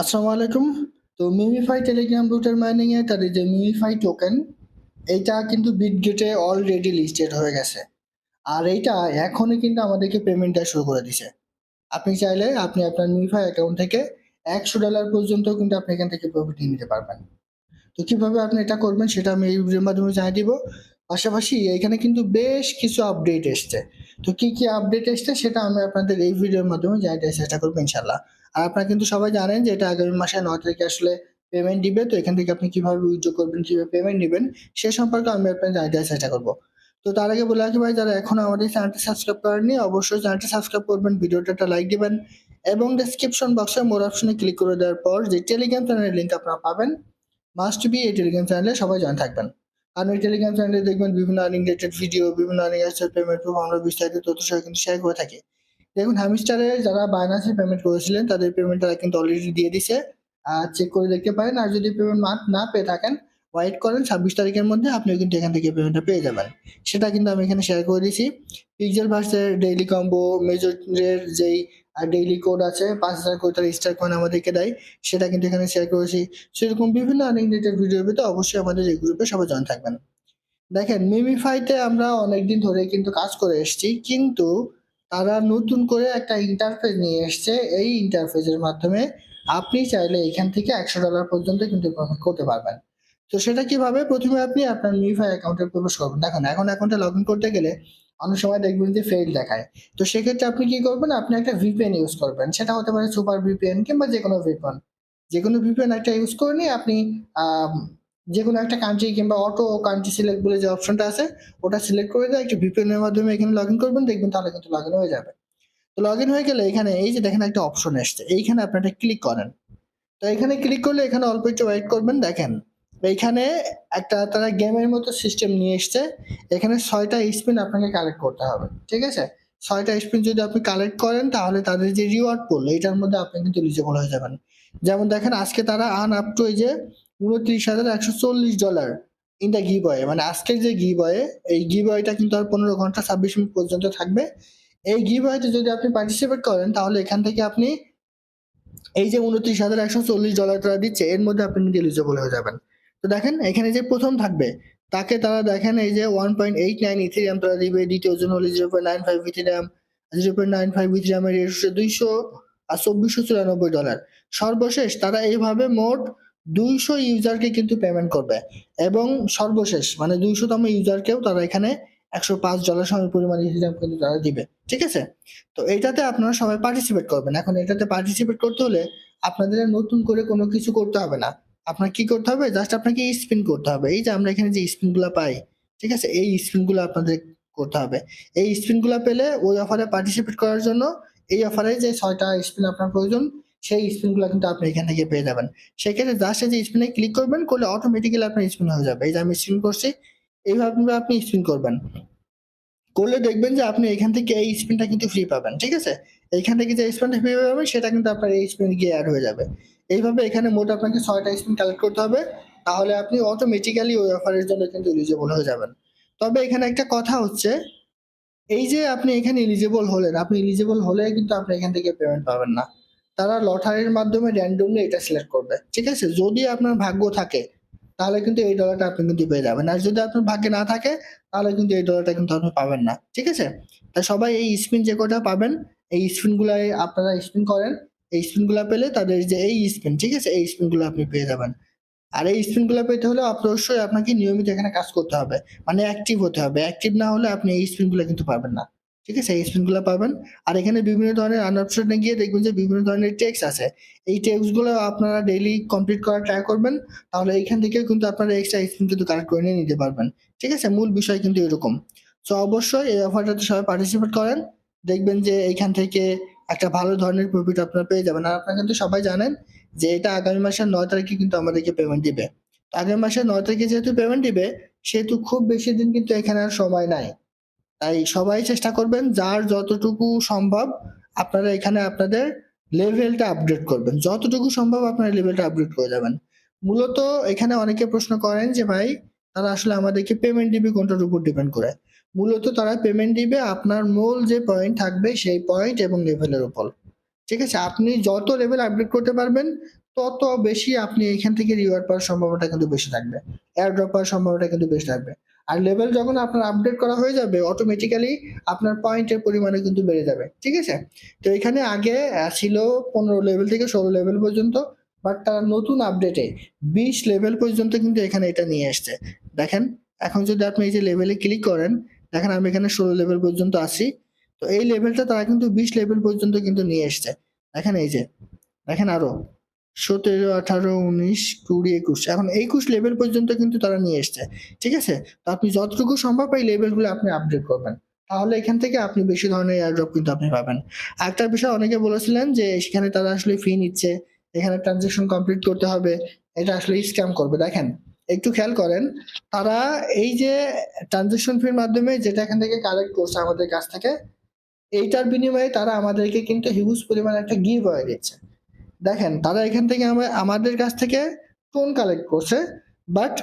আসসালামু আলাইকুম তো মিমিফাই টেলিগ্রাম রুটার মাইনিং এ তাদের যে মিমিফাই টোকেন এইটা কিন্তু বিটগেটে অলরেডি লিস্টেড হয়ে গেছে। আর এইটা এখনই কিন্তু আমাদেরকে পেমেন্টটা শুরু করে দিছে। আপনি চাইলে আপনি আপনার মিমিফাই অ্যাকাউন্ট থেকে একশো ডলার পর্যন্ত কিন্তু আপনি এখান থেকে প্রফিট নিয়ে নিতে পারবেন। তো কীভাবে আপনি এটা করবেন সেটা আমি এই ভিডিওর মাধ্যমে জানিয়ে দিব। পাশাপাশি এখানে কিন্তু বেশ কিছু আপডেট এসছে। তো কি কি আপডেট এসছে সেটা আমি আপনাদের এই ভিডিওর মাধ্যমে দেওয়ার চেষ্টা করব ইনশাল্লাহ আর আপনারা কিন্তু সবাই জানেন যে এটা আগামী মাসে নয় তারিখে আসলে পেমেন্ট দিবে। তো এখান থেকে আপনি কীভাবে উইথড্র করবেন, কীভাবে পেমেন্ট নেবেন, সে সম্পর্কে আমি জানিয়ে দেওয়ার চেষ্টা করব। তো তার আগে বলে রাখি ভাই, যারা এখনও আমাদের চ্যানেলটি সাবস্ক্রাইব করেননি, অবশ্যই চ্যানেলটি সাবস্ক্রাইব করবেন ভিডিওটা একটা লাইক দিবেন এবং ডেসক্রিপশন বক্সে মোর অপশনে ক্লিক করে দেওয়ার পর যে টেলিগ্রাম চ্যানেলের লিঙ্ক আপনারা পাবেন মাস্ট বি এই টেলিগ্রাম চ্যানেলে সবাই জয়েন থাকবেন। কারণ এই টেলিগ্রাম চ্যানেলে দেখবেন বিভিন্ন আর্নিং রিলেটেড ভিডিও বিভিন্ন আর্নিং পেমেন্ট আমরা বিস্তারিত তথ্য সহ কিন্তু শেয়ার করে থাকি। দেখুন হামিস্টারে যারা বাইনান্সে পেমেন্ট করেছিলেন, তাদের পেমেন্ট তারা কিন্তু অলরেডি দিয়ে দিছে। আর চেক করে দেখতে পারেন, আর যদি পেমেন্ট না পেয়ে থাকেন ওয়েট করেন, ছাব্বিশ তারিখের মধ্যে আপনিও কিন্তু এখান থেকে পেমেন্টটা পেয়ে যাবেন। সেটা কিন্তু আমি এখানে শেয়ার করে দিয়েছি পিক্সেল ভার্সের ডেইলি কম্বো মেজরের যেই ডেইলি কোড আছে, পাঁচ হাজার কোড তার স্টার কয়েন আমাদেরকে দেয়, সেটা কিন্তু এখানে শেয়ার করেছি। সেরকম বিভিন্ন আর্নিং রিলেটেড ভিডিও পেতে অবশ্যই আমাদের এই গ্রুপে সবাই জয়েন থাকবেন। দেখেন মিমিফাইতে আমরা অনেকদিন ধরে কিন্তু কাজ করে এসেছি, কিন্তু তারা নতুন করে একটা ইন্টারফেস নিয়ে এসছে। এই ইন্টারফেসের মাধ্যমে আপনি চাইলে এখান থেকে একশো ডলার পর্যন্ত কিন্তু করতে পারবেন। তো সেটা কীভাবে? প্রথমে আপনি আপনার মিউফাই অ্যাকাউন্টে প্রবেশ করবেন। দেখেন, এখন অ্যাকাউন্টে লগ ইন করতে গেলে অনেক সময় দেখবেন যে ফেল দেখায়। তো সেক্ষেত্রে আপনি কি করবেন? আপনি একটা ভিপিএন ইউজ করবেন। সেটা হতে পারে সুপার ভিপিএন কিংবা যে কোনো ভিপিএন যে কোনো ভিপিএন একটা ইউজ করে নিয়ে আপনি যে কোনো একটা কান্ট্রি কিংবা অটো কান্ট্রি সিলেক্ট বলে যে অপশনটা আছে, ওটা সিলেক্ট করে দিয়ে একটা ভিপিএন এর মাধ্যমে এখানে লগ ইন করবেন, দেখবেন তাহলে কিন্তু লগ ইন হয়ে যাবে। তো লগ ইন হয়ে গেলে এখানে এই যে দেখেন একটা অপশন এসছে, এইখানে আপনি একটা ক্লিক করেন। তো এখানে ক্লিক করলে এখানে অল্প একটু ওয়েট করবেন, দেখেন। এইখানে একটা তারা গেমের মতো সিস্টেম নিয়ে এসছে, এখানে ছয়টা স্পিন আপনাকে কালেক্ট করতে হবে, ঠিক আছে? ছয়টা স্পিন যদি আপনি কালেক্ট করেন, তাহলে তাদের যে রিওয়ার্ড পড়ল এটার মধ্যে আপনি কিন্তু এলিজিবল হয়ে যাবেন। যেমন দেখেন, আজকে তারা আন আপ টু এই যে উনত্রিশ হাজার একশো চল্লিশ ডলার ইন গি বয়ে মানে আজকের যে গি বয়ে এই গি বয়টা কিন্তু আর পনেরো ঘণ্টা ছাব্বিশ মিনিট পর্যন্ত থাকবে। এই গি বয়তে যদি আপনি পার্টিসিপেট করেন, তাহলে এখান থেকে আপনি এই যে উনত্রিশ হাজার একশো চল্লিশ ডলার তারা দিচ্ছে, এর মধ্যে আপনি কিন্তু এলিজিবল হয়ে যাবেন। তো দেখেন, এখানে যে প্রথম থাকবে, তাকে তারা দেখেন, এই যে one point eight nine Ethereum তারা দিবে, দ্বিতীয় জন হলে zero point nine five Ethereum zero point nine five ইথিরিয়ামের দুইশো আর চব্বিশশো চুরানব্বই ডলার সর্বশেষ তারা এইভাবে মোট দুইশো ইউজারকে কিন্তু পেমেন্ট করবে। এবং সর্বশেষ মানে দুইশোতম ইউজারকেও তারা এখানে একশো পাঁচ ডলার সময় পরিমাণ ইথিরিয়াম কিন্তু তারা দিবে। ঠিক আছে? তো এটাতে আপনারা সবাই পার্টিসিপেট করবেন। এখন এটাতে পার্টিসিপেট করতে হলে আপনাদের নতুন করে কোনো কিছু করতে হবে না। আপনার কি করতে হবে? জাস্ট আপনাকে স্পিন করতে হবে। এই যে আমরা এখানে যে স্পিনগুলো পাই, ঠিক আছে? এই স্পিনগুলো আপনাদের করতে হবে। এই স্পিনগুলো পেলে ওই অফারে পার্টিসিপেট করার জন্য এই অফারে যে ছয়টা স্পিন আপনার প্রয়োজন সেই স্পিনগুলো কিন্তু আপনি এখান থেকে পেয়ে যাবেন। সেক্ষেত্রে জাস্ট যে স্পিনে ক্লিক করবেন, করলে অটোমেটিক্যালি আপনার স্পিন হয়ে যাবে। এই যে আমি স্পিন করছি, এইভাবে আপনি স্পিন করবেন। করলে দেখবেন যে আপনি এখান থেকে এই স্পিনটা কিন্তু ফ্রি পাবেন, ঠিক আছে? এইখান থেকে যে স্পিনটা ফ্রি পাবেন, সেটা কিন্তু আপনার এই স্পিন গিয়ে অ্যাড হয়ে যাবে। এইভাবে এখানে মোট আপনাকে ছয়টা স্পিন কালেক্ট করতে হবে, তাহলে আপনি অটোমেটিক্যালি ওই অফারের জন্য কিন্তু এলিজিবল হয়ে যাবেন। তবে এখানে একটা কথা হচ্ছে, এই যে আপনি এখানে এলিজিবল হলেন, আপনি এলিজিবল হলে কিন্তু আপনি এখান থেকে পেমেন্ট পাবেন না। তারা লটারির মাধ্যমে র্যান্ডমলি এটা সিলেক্ট করবে। ঠিক আছে? যদি আপনার ভাগ্য থাকে, তাহলে কিন্তু এই ডলারটা আপনি কিন্তু পেয়ে যাবেন। আর যদি আপনার ভাগ্যে না থাকে, তাহলে কিন্তু এই ডলারটা কিন্তু আপনি পাবেন না। ঠিক আছে? তাই সবাই এই স্পিন যে কটা পাবেন, এই স্পিনগুলাই আপনারা স্পিন করেন। এই স্পিনগুলো পেলে তাদের যে এই স্পিন ঠিক আছে? এই স্পিনগুলো আপনি পেয়ে যাবেন। আর এই স্পিনগুলো পেতে হলে অবশ্যই আপনাকে নিয়মিত এখানে কাজ করতে হবে। মানে অ্যাক্টিভ হতে হবে। অ্যাক্টিভ না হলে আপনি এই স্পিনগুলো কিন্তু পাবেন না। ঠিক আছে? এই স্পিনগুলো পাবেন। আর এখানে বিভিন্ন ধরনের আন অপশনে গিয়ে দেখবেন যে বিভিন্ন ধরনের টেক্স আছে। এই টেক্সগুলো আপনারা ডেইলি কমপ্লিট করার ট্রাই করবেন। তাহলে এইখান থেকেও কিন্তু আপনারা এক্সট্রা স্পিন কিন্তু কালেক্ট করে নিয়ে নিতে পারবেন। ঠিক আছে? মূল বিষয় কিন্তু এরকম। সো অবশ্যই এই অফারটাতে সবাই পার্টিসিপেট করেন। দেখবেন যে এইখান থেকে একটা ভালো ধরনের প্রফিট আপনারা পেয়ে যাবেন। আর আপনারা কিন্তু সবাই জানেন যে এটা আগামী মাসের নয় তারিখে কিন্তু আমাদেরকে পেমেন্ট দিবে। আগামী মাসের নয় তারিখে যেহেতু পেমেন্ট দিবে, সেহেতু খুব বেশি দিন কিন্তু এখানে আর সময় নাই। তাই সবাই চেষ্টা করবেন, যার যতটুকু সম্ভব আপনারা এখানে আপনাদের লেভেলটা আপডেট করবেন। যতটুকু সম্ভব আপনারা লেভেলটা আপডেট করে যাবেন। মূলত এখানে অনেকে প্রশ্ন করেন যে, ভাই, তারা আসলে আমাদেরকে পেমেন্ট দিবে কোনটার উপর ডিপেন্ড করে। মূলত তারা পেমেন্ট দিবে আপনার মূল যে পয়েন্ট থাকবে, সেই পয়েন্ট এবং লেভেলের উপর। ঠিক আছে? আপনি যত লেভেল আপডেট করতে পারবেন, তত বেশি আপনি এখান থেকে রিওয়ার্ড পাওয়ার সম্ভাবনাটা কিন্তু বেশি থাকবে। এয়ার ড্রপ পাওয়ার সম্ভাবনাটা কিন্তু বেশি থাকবে। আর লেভেল যখন আপনার আপডেট করা হয়ে যাবে অটোমেটিক্যালি আপনার পয়েন্টের পরিমাণে কিন্তু বেড়ে যাবে, ঠিক আছে? তো এখানে আগে ছিল পনেরো লেভেল থেকে ষোলো লেভেল পর্যন্ত বাট তারা নতুন আপডেটে বিশ লেভেল পর্যন্ত কিন্তু এখানে এটা নিয়ে আসছে দেখেন, এখন যদি আপনি এই যে লেভেলে ক্লিক করেন, দেখেন আমি এখানে ষোলো লেভেল পর্যন্ত আসি তো এই লেভেলটা তারা কিন্তু বিশ লেভেল পর্যন্ত কিন্তু নিয়ে এসছে। দেখেন এই যে, দেখেন আরও। সতেরো, আঠারো, উনিশ, কুড়ি, একুশ। এখন একুশ লেভেল পর্যন্ত কিন্তু তারা নিয়ে এসছে, ঠিক আছে? তো আপনি যতটুকু সম্ভব এই লেভেলগুলো আপনি আপডেট করবেন। তাহলে এখান থেকে আপনি বেশি ধরনের এয়ারড্রপ কিন্তু আপনি পাবেন। আরেকটা বিষয়, অনেকে বলেছিলেন যে সেখানে তারা আসলে ফি নিচ্ছে, এখানে ট্রানজেকশন কমপ্লিট করতে হবে, এটা আসলে স্ক্যাম করবে। দেখেন, একটু খেয়াল করেন, তারা এই যে ট্রানজেকশন ফির মাধ্যমে যেটা এখান থেকে কালেক্ট করছে আমাদের কাছ থেকে, এইটার বিনিময়ে তারা আমাদেরকে কিন্তু হিউজ পরিমাণে একটা গিভ দিচ্ছে। দেখেন, তারা এখান থেকে আমাদের কাছ থেকে টোন কালেক্ট করছে বাট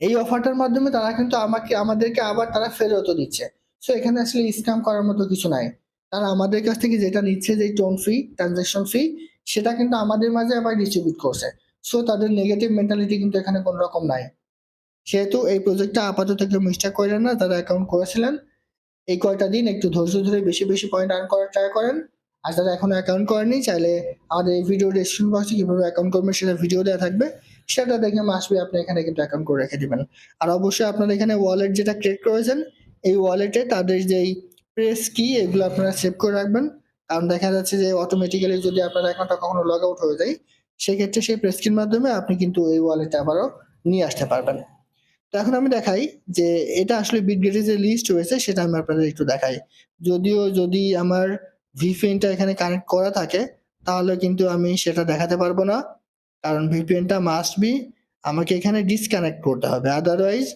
এই অফারটার মাধ্যমে তারা কিন্তু আমাকে, আমাদেরকে আবার তারা ফেরতও দিচ্ছে। সো এখানে আসলে স্ক্যাম করার মতো কিছু নাই। তারা আমাদের কাছ থেকে যেটা নিচ্ছে যে টোন ফি ট্রানজাকশন ফি সেটা কিন্তু আমাদের মাঝে আবার ডিস্ট্রিবিউট করছে। সো তাদের নেগেটিভ মেন্টালিটি কিন্তু এখানে কোনো রকম নাই। সেহেতু এই প্রজেক্টটা আপাতত কেউ মিস্টেক করেন না, তারা অ্যাকাউন্ট করেছিলেন। এই কয়টা দিন একটু ধৈর্য ধরে বেশি বেশি পয়েন্ট আর্ন করার ট্রাই করেন। আর যারা এখনও অ্যাকাউন্ট করেনি চাইলে আমাদের এই ভিডিও ডিসক্রিপশন বক্সে কীভাবে অ্যাকাউন্ট করবেন সেটা ভিডিও দেওয়া থাকবে। সেটা দেখে আসবে আপনি এখানে কিন্তু অ্যাকাউন্ট করে রেখে দেবেন। আর অবশ্যই আপনারা এখানে ওয়ালেট যেটা ক্রিয়েট করেছেন, এই ওয়ালেটে তাদের যেই প্রেস কি এগুলো আপনারা সেভ করে রাখবেন। কারণ দেখা যাচ্ছে যে অটোমেটিক্যালি যদি আপনার অ্যাকাউন্টটা কখনো লগ আউট হয়ে যায়, সেক্ষেত্রে সেই প্রেস কির মাধ্যমে আপনি কিন্তু এই ওয়ালেটে আবারও নিয়ে আসতে পারবেন। তো এখন আমি দেখাই যে এটা আসলে বিটগেটের যে লিস্ট হয়েছে, সেটা আমি আপনাদের একটু দেখাই। যদিও যদি আমার ভিপিএনটা এখানে কানেক্ট করা থাকে, তাহলে কিন্তু আমি সেটা দেখাতে পারব না। কারণ ভিপিএনটা মাস্ট বি আমাকে এখানে ডিসকানেক্ট করতে হবে। আদারওয়াইজ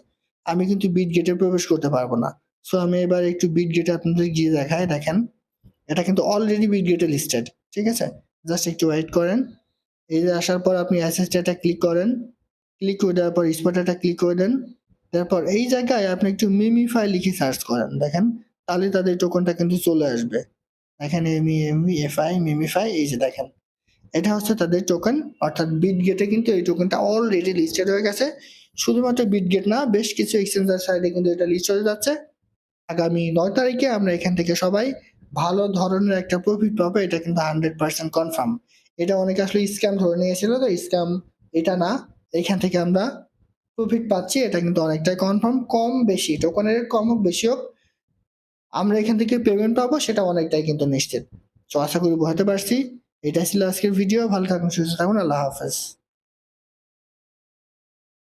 আমি কিন্তু বিট গেটে প্রবেশ করতে পারব না। সো আমি এবার একটু বিট গেটে আপনাদের গিয়ে দেখাই, দেখেন। এটা কিন্তু অলরেডি বিট গেটে লিস্টেড ঠিক আছে? জাস্ট একটু ওয়েট করেন। এই যে আসার পর আপনি অ্যাসেসটা ক্লিক করেন। ক্লিক করে দেওয়ার পর স্পটারটা ক্লিক করে দেন। তারপর এই জায়গায় আপনি একটু মিমিফাই লিখে সার্চ করেন, দেখেন। তাহলে তাদের টোকনটা কিন্তু চলে আসবে। দেখেন এমি এমি এফআই মিমিফাই এই যে দেখেন। এটা হচ্ছে তাদের টোকেন অর্থাৎ বিট গেটে কিন্তু এই টোকেনটা অলরেডি লিস্টেড হয়ে গেছে। শুধুমাত্র বিট গেট না, বেশ কিছু এক্সচেঞ্জার সাইডে কিন্তু এটা লিস্ট হয়ে যাচ্ছে। আগামী নয় তারিখে আমরা এখান থেকে সবাই ভালো ধরনের একটা প্রফিট পাবো, এটা কিন্তু হান্ড্রেড পার্সেন্ট কনফার্ম এটা অনেকে আসলে স্ক্যাম ধরে নিয়েছিল, তো স্ক্যাম এটা না। এখান থেকে আমরা প্রফিট পাচ্ছি, এটা কিন্তু অনেকটাই কনফার্ম কম বেশি টোকনের কম হোক, বেশি হোক আমরা এখান থেকে পেমেন্ট পাবো, সেটা অনেকটাই কিন্তু নিশ্চিত। তো আশা করি বোঝাতে পারছি। এটা ছিল আজকের ভিডিও ভালো থাকুন, সুস্থ থাকুন। আল্লাহ হাফেজ।